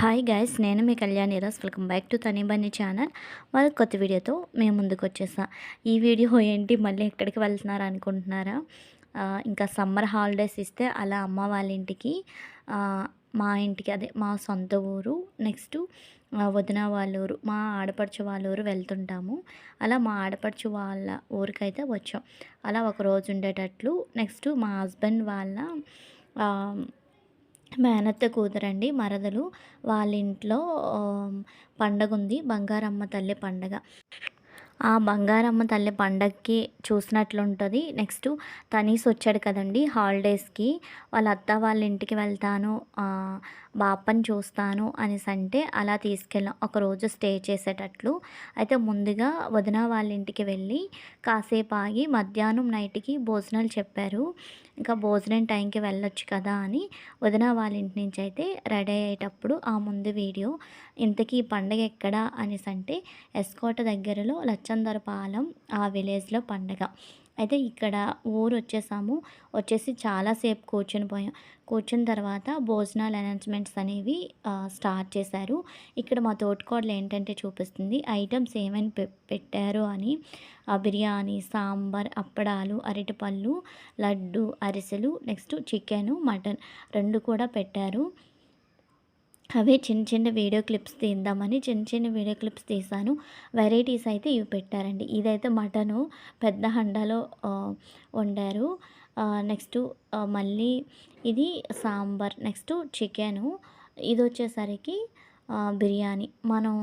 Hi guys నేను మీ కళ్యాణ్ ఈరోజు. వెల్కమ్ బ్యాక్ టు తనీబన్ని ఛానల్ మరొక కొత్త వీడియోతో మేము ముందుకు వచ్చేసా. ఈ వీడియో ఏంటి? మళ్ళీ ఎక్కడికి వెళ్తున్నారు అనుకుంటున్నారా? ఇంకా సమ్మర్ హాలిడేస్ ఇస్తే అలా అమ్మ వాళ్ళ ఇంటికి మా ఇంటికి అదే మా సొంత ఊరు నెక్స్ట్ వదిన వాళ్ళ ఊరు మా ఆడపడుచు వాళ్ళ ఊరు వెళ్తుంటాము. అలా మా ఆడపడుచు వాళ్ళ ఊరికైతే వచ్చాం. అలా ఒక రోజు ఉండేటట్లు నెక్స్ట్ మా హస్బెండ్ వాళ్ళ మేనత్త కూతురండి మరదలు. వాళ్ళ ఇంట్లో పండగ ఉంది బంగారమ్మ తల్లి పండగ. ఆ బంగారమ్మ తల్లి పండగకి చూసినట్లుంటుంది. నెక్స్ట్ తనీస్ వచ్చాడు కదండి హాలిడేస్కి. వాళ్ళ అత్త వాళ్ళ ఇంటికి వెళ్తాను ఆ, బాపని చూస్తాను అనేసి అంటే అలా తీసుకెళ్ళాం. ఒకరోజు స్టే చేసేటట్లు. అయితే ముందుగా వదిన వాళ్ళ ఇంటికి వెళ్ళి కాసేపు ఆగి మధ్యాహ్నం నైట్కి భోజనాలు చెప్పారు. ఇంకా భోజనం టైంకి వెళ్ళొచ్చు కదా అని వదిన వాళ్ళ ఇంటి నుంచి అయితే రెడీ అయ్యేటప్పుడు ఆ ముందు వీడియో ఇంతకీ పండగ ఎక్కడ అనేసి అంటే ఎస్కోట దగ్గరలో లచ్చందరపాలెం ఆ విలేజ్లో పండగ. అయితే ఇక్కడ ఊరు వచ్చేసాము వచ్చేసి చాలాసేపు కూర్చొని పోయాం. కూర్చున్న తర్వాత భోజనాలు అనౌన్స్మెంట్స్ అనేవి స్టార్ట్ చేశారు. ఇక్కడ మా తోటకోడలు ఏంటంటే చూపిస్తుంది ఐటమ్స్ ఏమైనా పెట్టారు అని. ఆ బిర్యానీ సాంబార్ అప్పడాలు అరటిపళ్ళు లడ్డు అరిసెలు నెక్స్ట్ చికెను మటన్ రెండు కూడా పెట్టారు. అవే చిన్న చిన్న వీడియో క్లిప్స్ తీద్దామని చిన్న చిన్న వీడియో క్లిప్స్ తీసాను. వెరైటీస్ అయితే ఇవి పెట్టారండి. ఇదైతే మటను పెద్ద హండాలో వండారు. నెక్స్ట్ మళ్ళీ ఇది సాంబార్ నెక్స్ట్ చికెను. ఇది వచ్చేసరికి బిర్యానీ. మనం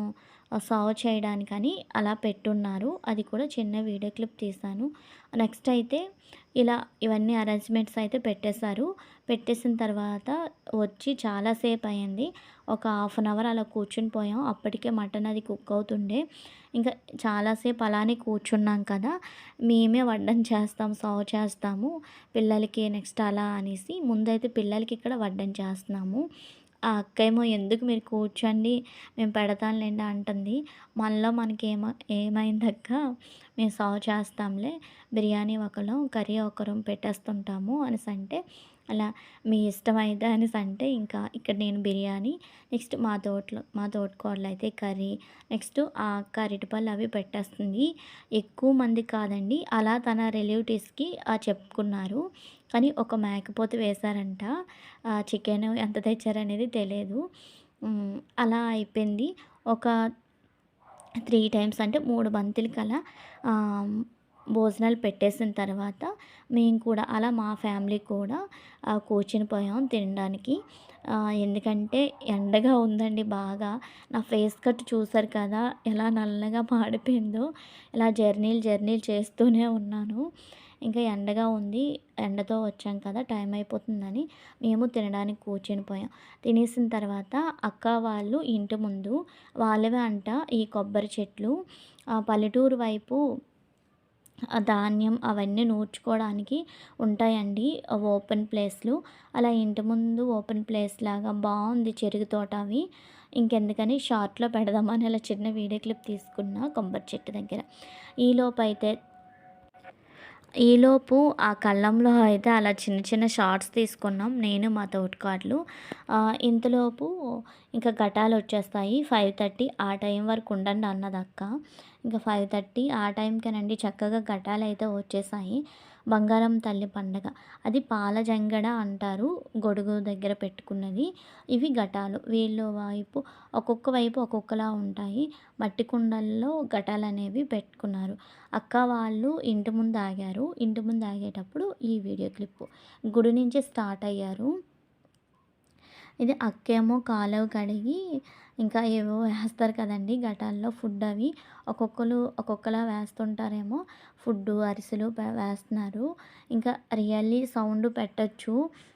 సర్వ్ చేయడానికని అలా పెట్టున్నారు. అది కూడా చిన్న వీడియో క్లిప్ తీశాను. నెక్స్ట్ అయితే ఇలా ఇవన్నీ అరేంజ్మెంట్స్ అయితే పెట్టేశారు. పెట్టేసిన తర్వాత వచ్చి చాలాసేపు అయింది. ఒక హాఫ్ అన్ అవర్ అలా కూర్చుని పోయాం. అప్పటికే మటన్ అది కుక్ అవుతుండే. ఇంకా చాలాసేపు అలానే కూర్చున్నాం కదా. మేమే వడ్డం చేస్తాం సర్వ్ చేస్తాము. పిల్లలకి నెక్స్ట్ అలా అనేసి ముందైతే పిల్లలకి ఇక్కడ వడ్డం చేస్తున్నాము. ఆ అక్కేమో ఎందుకు మీరు కూర్చోండి మేము పెడతానులేండి అంటుంది. మనలో మనకి ఏమైందక్క మేము సర్వ్ చేస్తాంలే బిర్యానీ ఒకరం కర్రీ ఒకరం పెట్టేస్తుంటాము అనేసి అంటే అలా మీ ఇష్టమైతే అనేసి అంటే ఇంకా ఇక్కడ నేను బిర్యానీ నెక్స్ట్ మా తోటలో మా తోటకూరలు అయితే కర్రీ నెక్స్ట్ ఆ అక్క అరటిపళ్ళు అవి పెట్టేస్తుంది. ఎక్కువ మంది కాదండి అలా తన రిలేటివ్స్కి చెప్పుకున్నారు. కానీ ఒక మేకపోతు వేశారంట. చికెన్ ఎంత తెచ్చారనేది తెలియదు అలా అయిపోయింది. ఒక త్రీ టైమ్స్ అంటే మూడు బంతులకి అలా భోజనాలు పెట్టేసిన తర్వాత మేము కూడా అలా మా ఫ్యామిలీ కూడా కూర్చుని పోయాం తినడానికి. ఎందుకంటే ఎండగా ఉందండి బాగా. నా ఫేస్ కట్ చూసారు కదా ఎలా నల్లగా మాడిపోయిందో ఇలా జర్నీలు జర్నీలు చేస్తూనే ఉన్నాను. ఇంకా ఎండగా ఉంది. ఎండతో వచ్చాం కదా టైం అయిపోతుందని మేము తినడానికి కూర్చొని పోయాం తినేసిన తర్వాత అక్క వాళ్ళు ఇంటి ముందు వాళ్ళవే అంట ఈ కొబ్బరి చెట్లు ఆ పల్లెటూరు వైపు ఆ ధాన్యం అవన్నీ నూర్చుకోవడానికి ఉంటాయండి. ఓపెన్ ప్లేస్లు. అలా ఇంటి ముందు ఓపెన్ ప్లేస్ లాగా బాగుంది చెరుకు తోట అవి. ఇంకెందుకని షార్ట్లో పెడదామని అలా చిన్న వీడియో క్లిప్ తీసుకున్న కొబ్బరి చెట్టు దగ్గర. ఈలోపు అయితే ఈలోపు ఆ కళ్ళంలో అయితే అలా చిన్న చిన్న షార్ట్స్ తీసుకున్నాం నేను మా తోటికాట్లు ఇంతలోపు ఇంకా ఘటాలు వచ్చేస్తాయి. ఫైవ్ థర్టీ ఆ టైం వరకు ఉండండి అన్నది అక్క. ఇంకా ఫైవ్ థర్టీ ఆ టైంకేనండి చక్కగా ఘటాలు అయితే వచ్చేసాయి. బంగారం తల్లి పండగ. అది పాల జంగడ అంటారు గొడుగు దగ్గర పెట్టుకున్నది. ఇవి ఘటాలు. వీళ్ళు వైపు ఒక్కొక్క వైపు ఒక్కొక్కలా ఉంటాయి. మట్టి కుండల్లో ఘటాలు అనేవి పెట్టుకున్నారు. అక్క వాళ్ళు ఇంటి ముందు ఆగారు. ఇంటి ముందు ఆగేటప్పుడు ఈ వీడియో క్లిప్ గుడి నుంచి స్టార్ట్ అయ్యారు. ఇది అక్కేమో కాలువ కడిగి ఇంకా ఏవో వేస్తారు కదండి ఘటాల్లో ఫుడ్ అవి. ఒక్కొక్కరు ఒక్కొక్కలా వేస్తుంటారేమో. ఫుడ్ అరిసెలు వేస్తున్నారు. ఇంకా రియల్లీ సౌండ్ పెట్టచ్చు.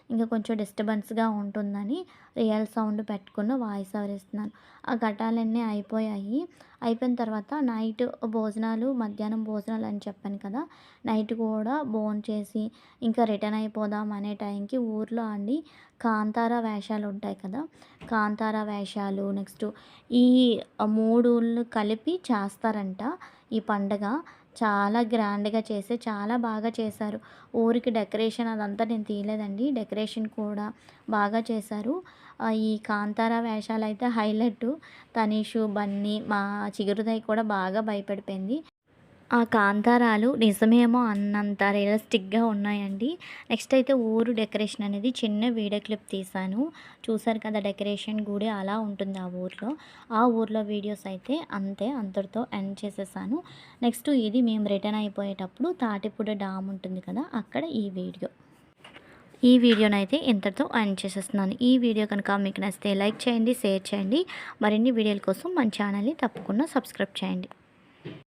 ఇంకా కొంచెం డిస్టర్బెన్స్గా ఉంటుందని రియల్ సౌండ్ పెట్టుకుని వాయిస్ ఓవర్ ఇస్తున్నాను ఆ ఘటాలన్నీ అయిపోయాయి. అయిపోయిన తర్వాత నైట్ భోజనాలు మధ్యాహ్నం భోజనాలు అని చెప్పాను కదా నైట్ కూడా బోన్ చేసి ఇంకా రిటర్న్ అయిపోదాం అనే టైంకి ఊర్లో అండి కాంతార వేషాలు ఉంటాయి కదా కాంతార వేషాలు నెక్స్ట్ ఈ మూడు కలిపి చేస్తారంట ఈ పండగ. చాలా గ్రాండ్గా చేసి చాలా బాగా చేశారు. ఊరికి డెకరేషన్ అదంతా నేను తీయలేదండి. డెకరేషన్ కూడా బాగా చేశారు. ఈ కాంతార వేషాలు అయితే హైలైట్. తనీషు బన్నీ మా చిగురుదై కూడా బాగా భయపడిపోయింది. ఆ కాంతారాలు నిజమేమో అన్నంత రియలిస్టిక్గా ఉన్నాయండి. నెక్స్ట్ అయితే ఊరు డెకరేషన్ అనేది చిన్న వీడియో క్లిప్ తీశాను. చూసారు కదా డెకరేషన్ గుడి అలా ఉంటుంది ఆ ఊర్లో. ఆ ఊర్లో వీడియోస్ అయితే అంతే అంతటితో ఎండ్ చేసేసాను. నెక్స్ట్ ఇది మేము రిటర్న్ అయిపోయేటప్పుడు తాటిపూడ డామ్ ఉంటుంది కదా అక్కడ ఈ వీడియో. ఈ వీడియోని అయితే ఇంతటితో ఎండ్ చేసేస్తున్నాను. ఈ వీడియో కనుక మీకు నచ్చితే లైక్ చేయండి షేర్ చేయండి. మరిన్ని వీడియోల కోసం మన ఛానల్ని తప్పకుండా సబ్స్క్రైబ్ చేయండి.